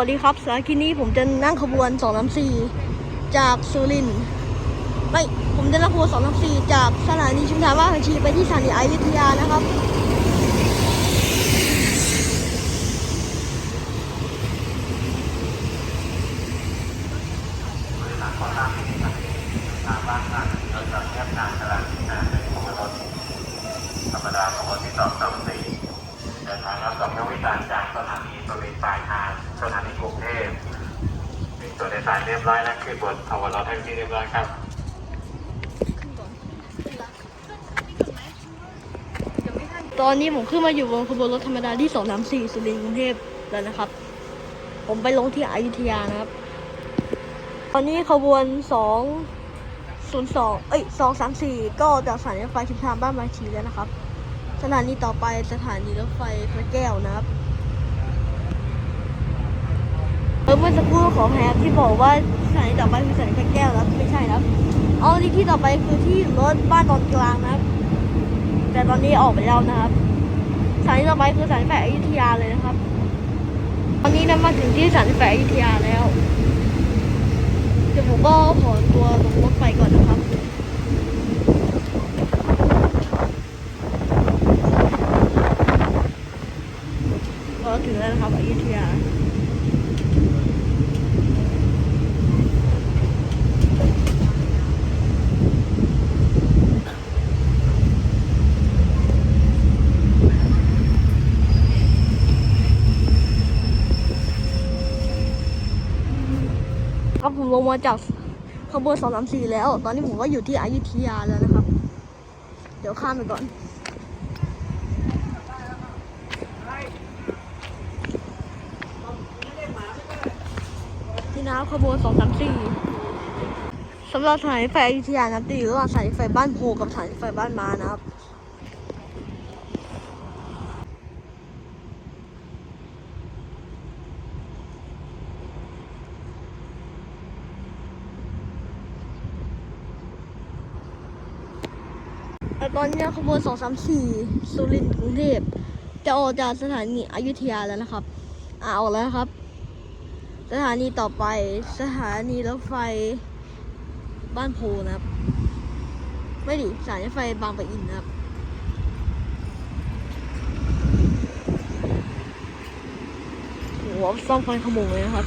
สวัสดีครับสายที่นี้ผมจะนั่งขบวน 2 3 4 จากสุรินทร์ไม่ผมจะนั่งขบวน 2 3 4 จากสถานีชุมทางบ้านพันชีไปที่สถานีอยุธยานะครับ ธรรมดาของวันที่สองสามสี่เดินทางรับกับนักวิจารณ์จากสถานีบริเวณปลายทาง สถานีกรุงเทพมีตัวโดยสารเรียบร้อยและขึ้นบนอวรถแท็กซี่เรียบร้อยครับตอนนี้ผมขึ้นมาอยู่บนขบวนรถธรรมดาที่2 3 4สุรินทร์กรุงเทพแล้วนะครับ ผมไปลงที่อยุธยานะครับ ตอนนี้ขบวน2 0 2เอ้ย2 3 4 ก็จากสถานีรถไฟชุมทางบ้านบางชีแล้วนะครับ สถานีต่อไปสถานีรถไฟพระแก้วนะครับ เออเมื่อสักครู่ของแพ้ที่บอกว่าสถานีต่อไปคือสถานีพระแก้วแล้วไม่ใช่นะครับเอาที่ที่ต่อไปคือที่รถบ้านนอนกลางนะครับ แต่ตอนนี้ออกไปแล้วนะครับสถานีต่อไปคือสถานีรถไฟอยุธยาเลยนะครับ ตอนนี้นะมาถึงที่สถานีรถไฟอยุธยาแล้วเดี๋ยวผมก็ขอตัวลงรถไฟก่อนนะครับ ก็ถึงแล้วนะครับอยุธยา ครับผมลงมาจากขบวนสองสามสี่แล้ว ตอนนี้ผมก็อยู่ที่อยุธยาแล้วนะครับ เดี๋ยวข้ามไปก่อนที่น้ำขบวนสองสามสี่สำหรับสานีรถไฟอยุธยานะครับจะอยู่ระหว่างสานีรถไฟบ้านโพกับสานีรถไฟบ้านมานะครับ แต่ตอนนี้ขบวน234สุรินทร์กรุงเทพจะออกจากสถานีอยุธยาแล้วนะครับอ่าออกแล้วครับ สถานีต่อไปสถานีรถไฟบ้านโพนะครับ ไม่ดิสถานีรถไฟบางปะอินนะครับหัวซ่อมไฟขโมงเลยนะครับ